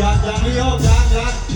ยังยังไม่โยกยังยัง